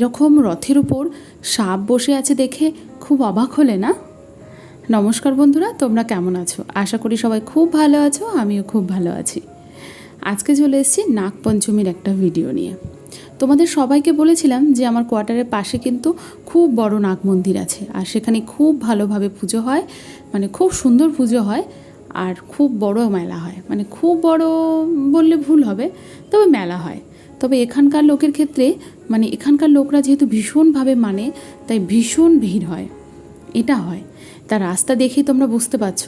এরকম রথের উপর সাপ বসে আছে দেখে খুব অবাক হলে না? নমস্কার বন্ধুরা, তোমরা কেমন আছো? আশা করি সবাই খুব ভালো আছো, আমিও খুব ভালো আছি। আজকে চলে এসেছি নাগপঞ্চমীর একটা ভিডিও নিয়ে। তোমাদের সবাইকে বলেছিলাম যে আমার কোয়ার্টারের পাশে কিন্তু খুব বড় নাগ মন্দির আছে আর সেখানে খুব ভালোভাবে পুজো হয় মানে খুব সুন্দর পুজো হয় আর খুব বড় মেলা হয়। মানে খুব বড় বললে ভুল হবে, তবে মেলা হয়। তবে এখানকার লোকের ক্ষেত্রে মানে এখানকার লোকরা যেহেতু ভীষণভাবে মানে তাই ভীষণ ভিড় হয়। এটা হয়। তা রাস্তা দেখেই তোমরা বুঝতে পারছ।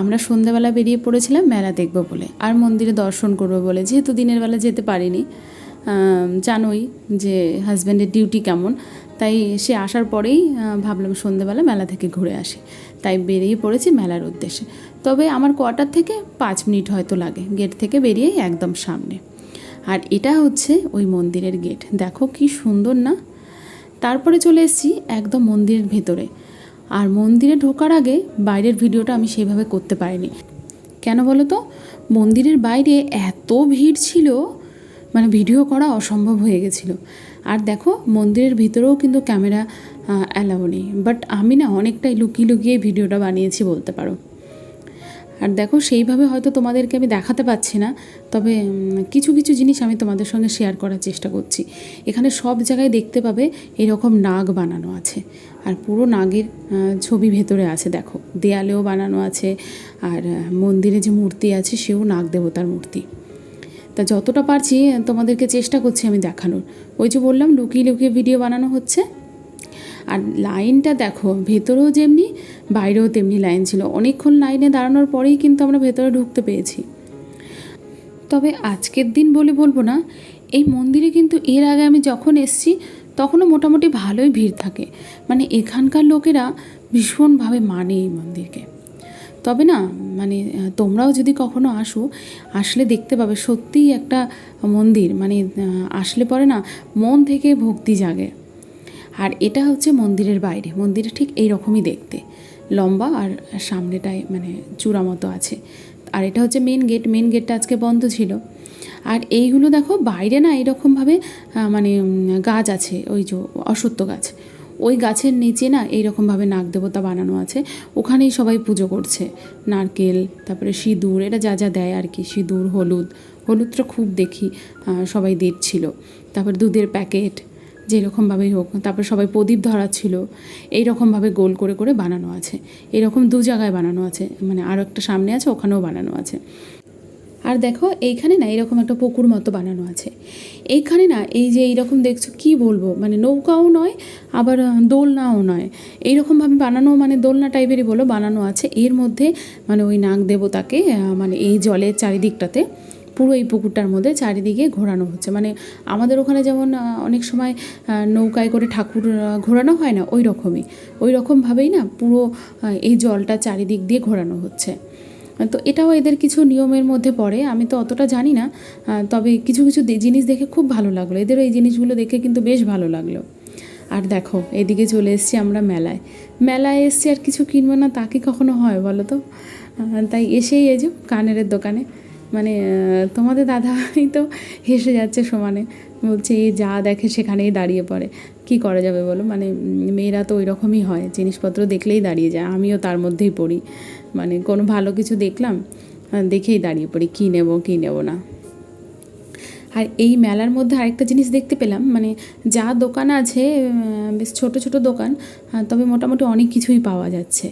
আমরা সন্ধ্যাবেলা বেরিয়ে পড়েছিলাম, মেলা দেখব বলে। আর মন্দিরে দর্শন করব বলে। যেহেতু দিনের বেলা যেতে পারিনি জানোই যে হাজব্যান্ডের ডিউটি কেমন। তাই সে আসার পরেই ভাবলাম সন্ধ্যেবেলা মেলা থেকে ঘুরে আসি। তাই বেরিয়ে পড়েছি মেলার উদ্দেশ্যে। তবে আমার কোয়ার্টার থেকে পাঁচ মিনিট হয়তো লাগে। গেট থেকে বেরিয়েই একদম সামনে। আর এটা হচ্ছে ওই মন্দিরের গেট। দেখো কি সুন্দর না? তারপরে চলে এসেছি একদম মন্দিরের ভেতরে। আর মন্দিরে ঢোকার আগে বাইরের ভিডিওটা আমি সেইভাবে করতে পারিনি। কেন বলো তো মন্দিরের বাইরে এত ভিড় ছিল মানে ভিডিও করা অসম্ভব হয়ে গেছিল। আর দেখো, মন্দিরের ভিতরেও কিন্তু ক্যামেরা অ্যালাউ নেই। বাট আমি না অনেকটাই লুকিয়ে লুকিয়ে ভিডিওটা বানিয়েছি বলতে পারো। আর দেখো, সেইভাবে হয়তো তোমাদেরকে আমি দেখাতে পাচ্ছি না, তবে কিছু কিছু জিনিস আমি তোমাদের সঙ্গে শেয়ার করার চেষ্টা করছি। এখানে সব জায়গায় দেখতে পাবে এরকম নাগ বানানো আছে। আর পুরো নাগের ছবি ভেতরে আছে, দেখো। দেয়ালেও বানানো আছে, আর মন্দিরে যে মূর্তি আছে, সেও নাগ দেবতার মূর্তি। তা যতটা পারছি, তোমাদেরকে চেষ্টা করছি আমি দেখানোর। ওই যে বললাম, লুকিয়ে লুকিয়ে ভিডিও বানানো হচ্ছে। আর লাইনটা দেখো, ভেতরেও যেমনি, বাইরেও তেমনি লাইন ছিল। অনেকক্ষণ লাইনে দাঁড়ানোর পরেই কিন্তু আমরা ভেতরে ঢুকতে পেরেছি। তবে আজকের দিন বলে বলব না, এই মন্দিরে কিন্তু এর আগে আমি যখন এসছি, তখনও মোটামুটি ভালোই ভিড় থাকে। মানে এখানকার লোকেরা ভীষণভাবে মানে এই মন্দিরকে। তবে না মানে তোমরাও যদি কখনো আসো, আসলে দেখতে পাবে সত্যিই একটা মন্দির। মানে আসলে পরে না, মন থেকে ভক্তি জাগে। আর এটা হচ্ছে মন্দিরের বাইরে। মন্দিরে ঠিক এই রকমই দেখতে। লম্বা আর সামনেটায় মানে চূড়া মতো আছে। আর এটা হচ্ছে মেন গেট মেন গেটটা আজকে বন্ধ ছিল। আর এইগুলো দেখো বাইরে না এরকমভাবে আহ, মানে গাছ আছে ওই যে অশ্বত্থ গাছ। ওই গাছের নিচে না এইরকমভাবে নাগ দেবতা বানানো আছে। ওখানেই সবাই পুজো করছে। নারকেল তারপরে সিঁদুর এটা যা যা দেয় আর কি সিঁদুর হলুদ। হলুদটা খুব দেখি সবাই দিচ্ছিল তারপর দুধের প্যাকেট যেরকমভাবেই হোক, তারপর সবাই প্রদীপ ধরাচ্ছিল এইরকমভাবে গোল করে করে বানানো আছে। এরকম দু জায়গায় বানানো আছে মানে আরও একটা সামনে আছে, ওখানেও বানানো আছে। আর দেখো, এইখানে না এরকম একটা পুকুর মতো বানানো আছে। এইখানে না এই যে এইরকম দেখছ, কি বলব? মানে নৌকাও নয়, আবার দোলনাও নয়। এইরকমভাবে বানানো মানে দোলনা টাইপেরই বলো, বানানো আছে। এর মধ্যে মানে ওই নাগ দেবতাকে মানে এই জলের চারিদিকটাতে পুরো এই পুকুরটার মধ্যে চারিদিকে ঘোরানো হচ্ছে। মানে আমাদের ওখানে যেমন অনেক সময় নৌকায় করে ঠাকুর ঘোরানো হয় না ওই রকমই ওই রকমভাবেই না পুরো এই জলটা চারিদিক দিয়ে ঘোরানো হচ্ছে। তো এটাও এদের কিছু নিয়মের মধ্যে পড়ে, আমি তো অতটা জানি না তবে কিছু কিছু জিনিস দেখে খুব ভালো লাগল। এদেরও এই জিনিসগুলো দেখে কিন্তু বেশ ভালো লাগল। আর দেখো, এদিকে চলে এসেছি আমরা মেলায়। মেলায় এসছি আর কিছু কিনবো না, তা কি কখনো হয় বলো তো? তাই এসেই যে কানের দোকানে। মানে তোমাদের দাদাই তো হেসে যাচ্ছে সমানে। বলছে, এই যা দেখে সেখানেই দাঁড়িয়ে পড়ে। কি করা যাবে বলো? মানে মেয়েরা তো ওই রকমই হয়। জিনিসপত্র দেখলেই দাঁড়িয়ে যায়। আমিও তার মধ্যেই পড়ি। মানে কোনো ভালো কিছু দেখলাম দেখেই দাঁড়িয়ে পড়ি। কী নেব কী নেব না। আর এই মেলার মধ্যে আরেকটা জিনিস দেখতে পেলাম। মানে যা দোকান আছে বেশ ছোট ছোট দোকান তবে মোটামুটি অনেক কিছুই পাওয়া যাচ্ছে।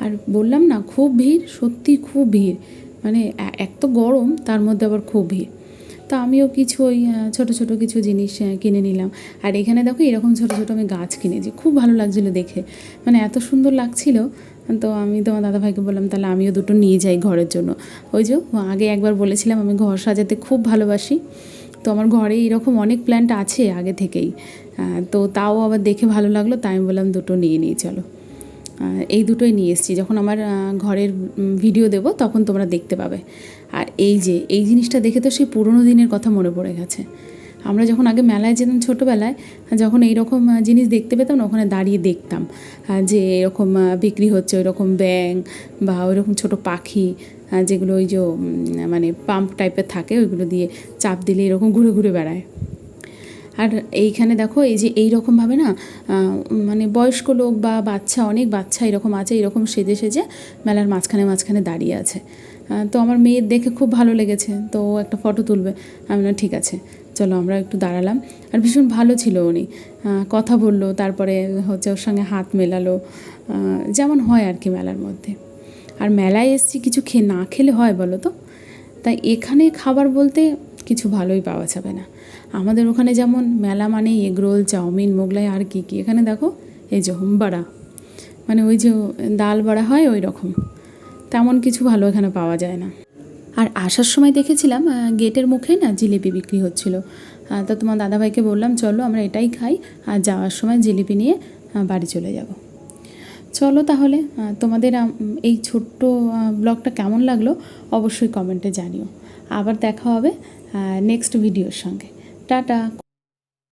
আর বললাম না, খুব ভিড়, সত্যি খুব ভিড়। মানে এক তো গরম, তার মধ্যে আবার খুব ভিড়। তো আমিও কিছু ওই ছোটো ছোট কিছু জিনিস কিনে নিলাম। আর এখানে দেখো, এরকম ছোটো ছোটো আমি গাছ কিনেছি। খুব ভালো লাগছিল দেখে। মানে এত সুন্দর লাগছিল। তো আমি তোমার দাদাভাইকে বললাম, তাহলে আমিও দুটো নিয়ে যাই ঘরের জন্য। ওই যে আগে একবার বলেছিলাম, আমি ঘর সাজাতে খুব ভালোবাসি। তো আমার ঘরে এরকম অনেক প্ল্যান্ট আছে আগে থেকেই। তো তাও আবার দেখে ভালো লাগল, তাই আমি বললাম, দুটো নিয়ে নিই, চলো। এই দুটোই নিয়ে এসেছি। যখন আমার ঘরের ভিডিও দেব, তখন তোমরা দেখতে পাবে। আর এই যে, এই জিনিসটা দেখে তো সেই পুরোনো দিনের কথা মনে পড়ে গেছে। আমরা যখন আগে মেলায় যেতাম ছোটোবেলায়, যখন এইরকম জিনিস দেখতে পেতাম না, ওখানে দাঁড়িয়ে দেখতাম যে এরকম বিক্রি হচ্ছে ওইরকম ব্যাং বা ওইরকম ছোট পাখি যেগুলো ওই যে মানে পাম্প টাইপের থাকে, ওইগুলো দিয়ে চাপ দিলে এরকম ঘুরে ঘুরে বেড়ায়। আর এইখানে দেখো, এই যে এই রকমভাবে না মানে বয়স্ক লোক বা বাচ্চা, অনেক বাচ্চা এরকম আছে, এরকম সেজে সেজে মেলার মাঝখানে মাঝখানে দাঁড়িয়ে আছে। তো আমার মেয়ের দেখে খুব ভালো লেগেছে, তো একটা ফটো তুলবে। আমি বললাম, ঠিক আছে, চলো আমরা একটু দাঁড়ালাম। আর ভীষণ ভালো ছিল উনি। কথা বলল, তারপরে হচ্ছে ওর সঙ্গে হাত মেলালো। যেমন হয় আর কি মেলার মধ্যে। আর মেলায় এসছি, কিছু খেয়ে না খেলে হয় বলো তো? তাই এখানে খাবার বলতে কিছু ভালোই পাওয়া যাবে না। আমাদের ওখানে যেমন মেলা মানে এগরোল, চাউমিন, মোগলাই আর কি কী। এখানে দেখো, এই যে হুমবাড়া মানে ওই যে ডাল বড়া হয় ওই রকম। তেমন কিছু ভালো এখানে পাওয়া যায় না। আর আসার সময় দেখেছিলাম গেটের মুখে না জিলিপি বিক্রি হচ্ছিল। তো তোমার দাদাভাইকে বললাম, চলো আমরা এটাই খাই, আর যাওয়ার সময় জিলিপি নিয়ে বাড়ি চলে যাব। চলো তাহলে তোমাদের এই ছোট্ট ব্লগটা কেমন লাগল অবশ্যই কমেন্টে জানিও। আবার দেখা হবে নেক্সট ভিডিওর সঙ্গে। টাটা।